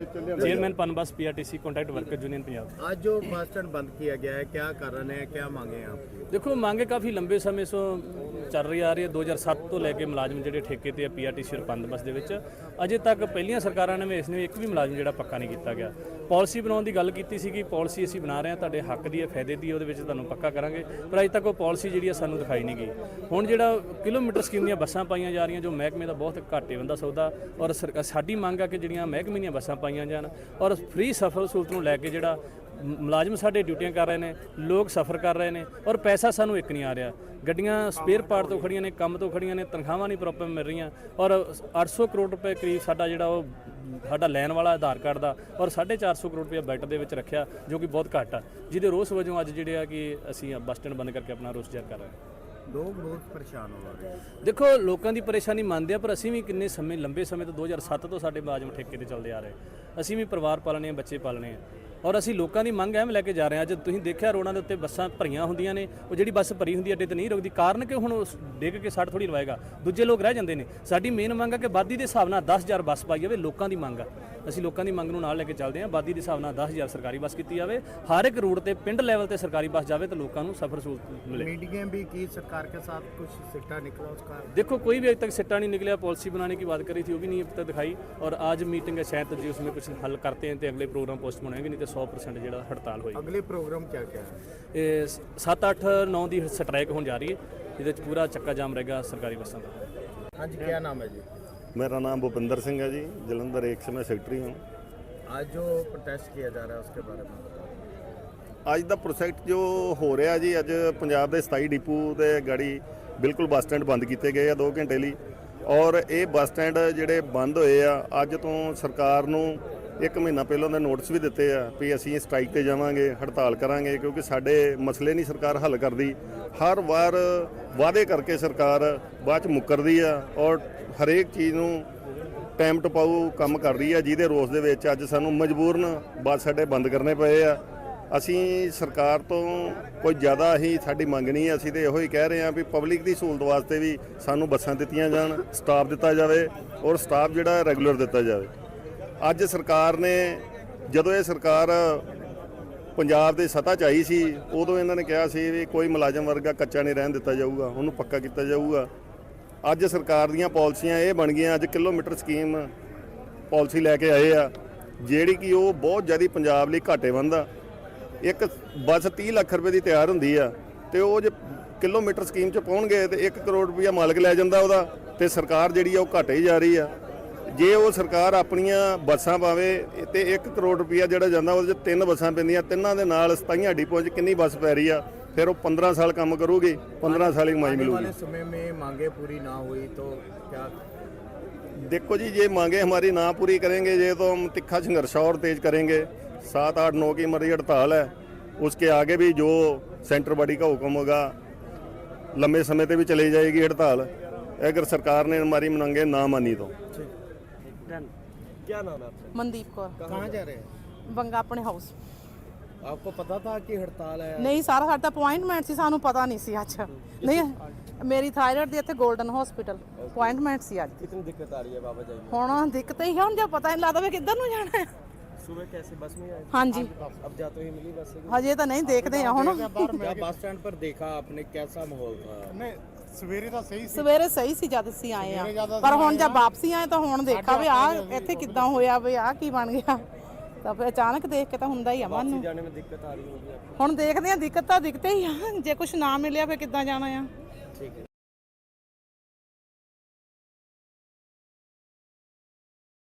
Chairman Punbus PRTC contract worker union Punjab आज जो bus stand बंद किया गया है क्या कारण है क्या मांगे हैं आपकी देखो मांगे काफ़ी लंबे समय से ਚੱਲ ਰਹੀ ਆ ਰਹੀ ਹੈ 2007 ਤੋਂ ਲੈ ਕੇ ਮੁਲਾਜ਼ਮ ਜਿਹੜੇ ਠੇਕੇ ਤੇ ਆ ਪੀਆਰਟੀਸੀ ਔਰ ਬੱਸ ਦੇ ਵਿੱਚ। ਅਜੇ ਤੱਕ ਪਹਿਲੀਆਂ ਸਰਕਾਰਾਂ ਨੇ ਵੀ ਇਸ ਨੇ ਇੱਕ ਵੀ ਮੁਲਾਜ਼ਮ ਜਿਹੜਾ ਪੱਕਾ ਨਹੀਂ ਕੀਤਾ ਗਿਆ। ਪਾਲਿਸੀ ਬਣਾਉਣ ਦੀ ਗੱਲ ਕੀਤੀ ਸੀ ਕਿ ਪਾਲਿਸੀ ਅਸੀਂ ਬਣਾ ਰਹੇ ਹਾਂ ਤੁਹਾਡੇ ਹੱਕ ਦੀ ਹੈ ਫਾਇਦੇ ਦੀ ਹੈ, ਉਹਦੇ ਵਿੱਚ ਤੁਹਾਨੂੰ ਪੱਕਾ ਕਰਾਂਗੇ। ਪਰ ਅਜੇ ਤੱਕ ਉਹ ਪਾਲਿਸੀ ਜਿਹੜੀ ਆ ਸਾਨੂੰ ਦਿਖਾਈ ਨਹੀਂ ਗਈ। ਹੁਣ ਜਿਹੜਾ ਕਿਲੋਮੀਟਰ ਸਕੀਮ ਦੀਆਂ ਬੱਸਾਂ ਪਾਈਆਂ ਜਾ ਰਹੀਆਂ ਜੋ ਮਹਿਕਮੇ ਦਾ ਬਹੁਤ ਘਾਟੇ ਬੰਦਾ ਸੌਦਾ ਔਰ ਸਰਕਾ- ਸਾਡੀ ਮੰਗ ਆ ਕਿ ਜਿਹੜੀਆਂ ਮਹਿਕਮੇ ਦੀਆਂ ਬੱਸਾਂ ਪਾਈਆਂ ਜਾਣ ਔਰ ਫ੍ਰੀ ਸਫਰ ਸਹੂਲਤ ਨੂੰ ਲੈ ਕੇ ਜਿਹੜਾ ਮੁਲਾਜ਼ਮ ਸਾਡੇ ਡਿਊਟੀਆਂ ਕਰ ਰਹੇ ਨੇ ਲੋਕ ਸਫਰ ਕਰ ਰਹੇ ਨੇ ਔਰ ਪੈਸਾ ਸਾਨੂੰ ਇੱਕ ਨਹੀਂ ਆ ਰਿਹਾ। ਗੱਡੀਆਂ ਸਪੇਅਰ ਪਾਰਟ ਤੋਂ ਖੜੀਆਂ ਨੇ ਕੰਮ ਤੋਂ ਖੜੀਆਂ ਨੇ ਤਨਖਾਹਾਂ ਨਹੀਂ ਪ੍ਰੋਪਰ ਮਿਲ ਰਹੀਆਂ ਔਰ 800 ਕਰੋੜ ਰੁਪਏ ਕਰੀਬ ਸਾਡਾ ਜਿਹੜਾ ਉਹ ਸਾਡਾ ਲੈਣ ਵਾਲਾ ਆਧਾਰ ਕਾਰਡ ਦਾ ਔਰ 450 ਕਰੋੜ ਰੁਪਏ ਬੈਟ ਦੇ ਵਿੱਚ ਰੱਖਿਆ ਜੋ ਕਿ ਬਹੁਤ ਘੱਟ ਆ। ਜਿਹਦੇ ਰੋਸ ਵਜੋਂ ਅੱਜ ਜਿਹੜੇ ਆ ਕਿ ਅਸੀਂ ਬੱਸ ਸਟੈਂਡ ਬੰਦ ਕਰਕੇ ਆਪਣਾ ਰੋਸ ਜ਼ਾਹਰ ਕਰ ਰਹੇ ਹਾਂ। ਲੋਕ ਬਹੁਤ ਪਰੇਸ਼ਾਨ ਹੋ ਰਹੇ ਦੇਖੋ ਲੋਕਾਂ ਦੀ ਪਰੇਸ਼ਾਨੀ ਮੰਨਦੇ ਆ ਪਰ ਅਸੀਂ ਵੀ ਕਿੰਨੇ ਸਮੇਂ ਲੰਬੇ ਸਮੇਂ ਤੋਂ 2007 ਤੋਂ ਸਾਡੇ ਬਾਜਮ ਠੇਕੇ ਤੇ ਚੱਲਦੇ ਆ ਰਹੇ। ਅਸੀਂ ਵੀ ਪਰਿਵਾਰ ਪਾਲਣੇ ਆ ਬੱਚੇ ਪਾਲਣੇ ਆ। ਔਰ ਅਸੀਂ ਲੋਕਾਂ ਦੀ ਮੰਗ ਐਵੇਂ ਲੈ ਕੇ ਜਾ ਰਹੇ ਹਾਂ, ਅੱਜ ਤੁਸੀਂ ਦੇਖਿਆ ਰੋਡਾਂ ਦੇ ਉੱਤੇ ਬੱਸਾਂ ਭਰੀਆਂ ਹੁੰਦੀਆਂ ਨੇ, ਉਹ ਜਿਹੜੀ ਬੱਸ ਭਰੀ ਹੁੰਦੀ ਹੈ ਅੱਡੇ ਤੇ ਨਹੀਂ ਰੁਕਦੀ, ਕਾਰਨ ਕਿ ਹੁਣ ਉਸ ਡਿੱਗ ਕੇ ਸੱਟ ਥੋੜੀ ਲਵਾਏਗਾ। ਦੂਜੇ ਲੋਕ ਰਹਿ ਜਾਂਦੇ ਨੇ। ਸਾਡੀ ਮੇਨ ਮੰਗ ਹੈ ਕਿ ਆਬਾਦੀ ਦੇ ਹਿਸਾਬ ਨਾਲ 10000 ਬੱਸ ਪਾਈ ਜਾਵੇ, ਲੋਕਾਂ ਦੀ ਮੰਗ ਆ। ਅਸੀਂ ਲੋਕਾਂ ਦੀ ਮੰਗ ਨੂੰ ਨਾਲ ਲੈ ਕੇ ਚੱਲਦੇ ਹਾਂ ਆਬਾਦੀ ਦੇ ਹਿਸਾਬ ਨਾਲ 10000 ਸਰਕਾਰੀ ਬੱਸ ਕੀਤੀ ਜਾਵੇ ਹਰ ਇੱਕ ਰੂਟ ਤੇ ਪਿੰਡ ਲੈਵਲ ਤੇ ਸਰਕਾਰੀ ਬੱਸ ਜਾਵੇ ਤਾਂ ਲੋਕਾਂ ਨੂੰ ਸਫ਼ਰ ਸਹੂਲਤ ਮਿਲੇ मीटिंगें भी की सरकार के साथ कुछ सिक्का निकला उसका देखो कोई भी अभी तक सिट्टा नहीं निकला पॉलिसी बनाने की बात करी थी वो भी नहीं अब तक दिखाई और आज मीटिंग है शायद जी उसमें कुछ हल करते हैं तो अगले प्रोग्राम पोस्ट होंगे नहीं तो सौ परसेंट जो हड़ताल होगी अगले प्रोग्राम क्या क्या है ਇਹ 7 8 9 ਦੀ ਸਟ੍ਰਾਈਕ ਹੋਣ ਜਾ ਰਹੀ ਹੈ ਇਹਦੇ ਵਿੱਚ ਪੂਰਾ ਚੱਕਾ ਜਾਮ ਰਹੇਗਾ ਸਰਕਾਰੀ ਬੱਸਾਂ ਦਾ हाँ जी क्या नाम है जी ਮੇਰਾ ਨਾਮ ਭੁਪਿੰਦਰ ਸਿੰਘ ਹੈ ਜੀ ਜਲੰਧਰ ਇੱਕ ਸਮੇਂ ਸੈਕਟਰੀ ਹਾਂ आज जो प्रोटेस्ट किया जा रहा है उसके बारे में बताओ ਅੱਜ ਦਾ ਪ੍ਰੋਜੈਕਟ ਜੋ ਹੋ ਰਿਹਾ ਜੀ ਅੱਜ ਪੰਜਾਬ ਦੇ 27 ਡਿਪੂ ਤੇ ਗਾੜੀ ਬਿਲਕੁਲ ਬੱਸ ਸਟੈਂਡ ਬੰਦ ਕੀਤੇ ਗਏ ਆ 2 ਘੰਟੇ ਲਈ ਔਰ ਇਹ ਬੱਸ ਸਟੈਂਡ ਜਿਹੜੇ ਬੰਦ ਹੋਏ ਆ ਅੱਜ ਤੋਂ ਸਰਕਾਰ ਨੂੰ ਇੱਕ ਮਹੀਨਾ ਪਹਿਲਾਂ ਦੇ ਨੋਟਿਸ ਵੀ ਦਿੱਤੇ ਆ ਵੀ ਅਸੀਂ ਸਟ੍ਰਾਈਕ ਤੇ ਜਾਵਾਂਗੇ, ਹੜਤਾਲ ਕਰਾਂਗੇ, ਕਿਉਂਕਿ ਸਾਡੇ ਮਸਲੇ ਨਹੀਂ ਸਰਕਾਰ ਹੱਲ ਕਰਦੀ। ਹਰ ਵਾਰ ਵਾਅਦੇ ਕਰਕੇ ਸਰਕਾਰ ਬਾਅਦ ਚ ਮੁੱਕਰਦੀ ਆ ਔਰ ਹਰੇਕ ਚੀਜ਼ ਨੂੰ ਟਾਈਮ ਟਪਾਊ ਕੰਮ ਕਰ ਰਹੀ ਆ, ਜਿਹਦੇ ਰੋਸ ਦੇ ਵਿੱਚ ਅੱਜ ਸਾਨੂੰ ਮਜਬੂਰਨ ਬੱਸ ਸਾਡੇ ਬੰਦ ਕਰਨੇ ਪਏ ਆ। ਅਸੀਂ ਸਰਕਾਰ ਤੋਂ ਕੋਈ ਜ਼ਿਆਦਾ ਹੀ ਸਾਡੀ ਮੰਗ ਨਹੀਂ ਹੈ ਅਸੀਂ ਤੇ ਇਹੋ ਹੀ ਕਹਿ ਰਹੇ ਹਾਂ ਵੀ ਪਬਲਿਕ ਦੀ ਸਹੂਲਤ ਵਾਸਤੇ ਵੀ ਸਾਨੂੰ ਬੱਸਾਂ ਦਿੱਤੀਆਂ ਜਾਣ ਸਟਾਫ ਦਿੱਤਾ ਜਾਵੇ ਔਰ ਸਟਾਫ ਜਿਹੜਾ ਰੈਗੂਲਰ ਦਿੱਤਾ ਜਾਵੇ। ਅੱਜ ਸਰਕਾਰ ਨੇ, ਜਦੋਂ ਇਹ ਸਰਕਾਰ ਪੰਜਾਬ ਦੇ ਸੱਤਾ 'ਚ ਆਈ ਸੀ, ਉਦੋਂ ਇਹਨਾਂ ਨੇ ਕਿਹਾ ਸੀ ਵੀ ਕੋਈ ਮੁਲਾਜ਼ਮ ਵਰਗਾ ਕੱਚਾ ਨਹੀਂ ਰਹਿਣ ਦਿੱਤਾ ਜਾਊਗਾ, ਉਹਨੂੰ ਪੱਕਾ ਕੀਤਾ ਜਾਊਗਾ। ਅੱਜ ਸਰਕਾਰ ਦੀਆਂ ਪਾਲਿਸੀਆਂ ਇਹ ਬਣ ਗਈਆਂ, ਅੱਜ ਕਿਲੋਮੀਟਰ ਸਕੀਮ ਪਾਲਿਸੀ ਲੈ ਕੇ ਆਏ ਆ, ਜਿਹੜੀ ਕਿ ਉਹ ਬਹੁਤ ਜ਼ਿਆਦਾ ਪੰਜਾਬ ਲਈ ਘਾਟੇਵੰਦ ਆ। ਇੱਕ ਬੱਸ 30 ਲੱਖ ਰੁਪਏ ਦੀ ਤਿਆਰ ਹੁੰਦੀ ਆ, ਤੇ ਉਹ ਜੇ ਕਿਲੋਮੀਟਰ ਸਕੀਮ 'ਚ ਪਹੁੰਚਣਗੇ ਤੇ 1 ਕਰੋੜ ਰੁਪਇਆ ਮਾਲਕ ਲੈ ਜਾਂਦਾ ਉਹਦਾ, ਤੇ ਸਰਕਾਰ ਜਿਹੜੀ ਆ ਉਹ ਘਾਟੇ ਹੀ ਜਾ ਰਹੀ ਆ। ਜੇ ਉਹ ਸਰਕਾਰ ਆਪਣੀਆਂ ਬੱਸਾਂ ਪਾਵੇ ਤੇ 1 ਕਰੋੜ ਰੁਪਇਆ ਜਿਹੜਾ ਜਾਂਦਾ ਉਹਦੇ 'ਚ ਤਿੰਨ ਬੱਸਾਂ ਪੈਂਦੀਆਂ ਤਿੰਨਾਂ ਦੇ ਨਾਲ 27 ਡਿਪੋ 'ਚ ਕਿੰਨੀ ਬੱਸ ਪੈ ਰਹੀ ਆ ਫਿਰ ਉਹ 15 ਸਾਲ ਕੰਮ ਕਰੂਗੀ 15 ਸਾਲ ਹੀ ਕਮਾਈ आने ਮਿਲੂਗੀ वाले समय में मांगे पूरी ना हुई तो क्या देखो जी ये मांगे हमारी ना पूरी करेंगे ये तो हम तिखा संघर्ष और तेज करेंगे सात आठ नौ की हमारी हड़ताल है उसके आगे भी जो सेंटर बॉडी का हुक्म होगा लंबे समय तक भी चली जाएगी हड़ताल अगर सरकार ने हमारी मांगे ना मानी तो डन क्या नाम है आपका मनदीप कौर कहाँ जा रहे हैं ਬੰਗਾ ਆਪਣੇ ਹਾਊਸ आपको पता था कि हड़ताल है ਨਹੀਂ ਸਾਰਾ ਸਾਡਾ ਅਪਾਇੰਟਮੈਂਟ ਸੀ ਸਾਨੂੰ ਪਤਾ ਨਹੀਂ ਸੀ ਅੱਜ ਨਹੀਂ ਮੇਰੀ ਥਾਇਰਾਇਡ ਦੀ ਇੱਥੇ 골ਡਨ ਹਸਪੀਟਲ ਅਪਾਇੰਟਮੈਂਟ ਸੀ ਅੱਜ कितनी दिक्कत आ रही है बाबा जाइए ਹੁਣ ਦਿੱਕਤ ਹੀ ਹੈ, ਹੁਣ ਜੇ ਪਤਾ ਹੀ ਨਹੀਂ ਲੱਗਦਾ ਵੀ ਕਿੱਧਰ ਨੂੰ ਜਾਣਾ सुबह कैसे बस में आए ਹਾਂਜੀ अब जाते ही मिली बस से हजे ਤਾਂ ਨਹੀਂ ਦੇਖਦੇ ਆ ਹੁਣ क्या बस स्टैंड पर देखा आपने कैसा माहौल था नहीं ਸਵੇਰੇ ਤਾਂ ਸਹੀ ਸੀ ਸਵੇਰੇ ਸਹੀ ਸੀ ਜਦ ਅਸੀਂ ਆਏ ਆ ਪਰ ਹੁਣ ਜਦ ਵਾਪਸੀ ਆਏ ਤਾਂ ਹੁਣ ਦੇਖਾ ਵੀ ਆ ਇੱਥੇ ਕਿੱਦਾਂ ਹੋਇਆ ਵੀ ਆ ਕੀ ਬਣ ਗਿਆ ਤਾਂ ਫਿਰ ਅਚਾਨਕ ਦੇਖ ਕੇ ਤਾਂ ਹੁੰਦਾ ਹੀ ਆ ਮਨ ਨੂੰ जाने में दिक्कत आ रही होगी आपको ਹੁਣ ਦੇਖਦੇ ਆ ਦਿੱਕਤ ਤਾਂ ਦਿਖਤੇ ਹੀ ਆ ਜੇ ਕੁਝ ਨਾ ਮਿਲਿਆ ਫਿਰ ਕਿੱਦਾਂ ਜਾਣਾ ਆ ठीक है